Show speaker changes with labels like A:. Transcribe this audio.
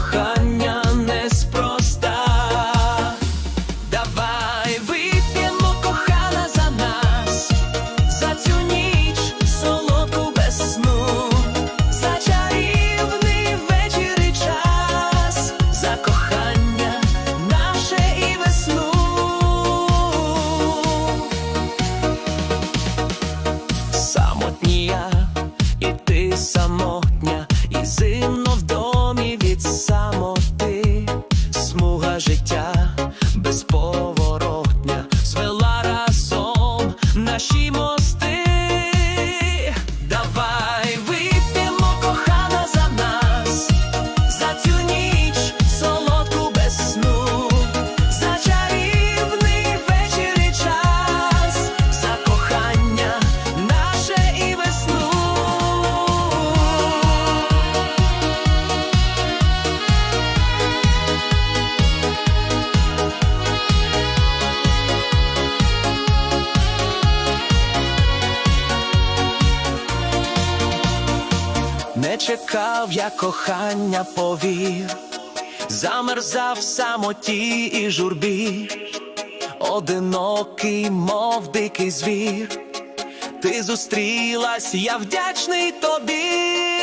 A: кохання неспроста. Давай вип'ємо кохана за нас, за цю ніч солодку без за чарівний вечір час, за кохання наше і весну. Самотнія, і ти самотня, і зимно вдома. безповоротня, звела разом наші мости. Чекав я кохання повір, замерзав в самоті і журбі, одинокий, мов дикий звір. Ти зустрілась, я вдячний тобі.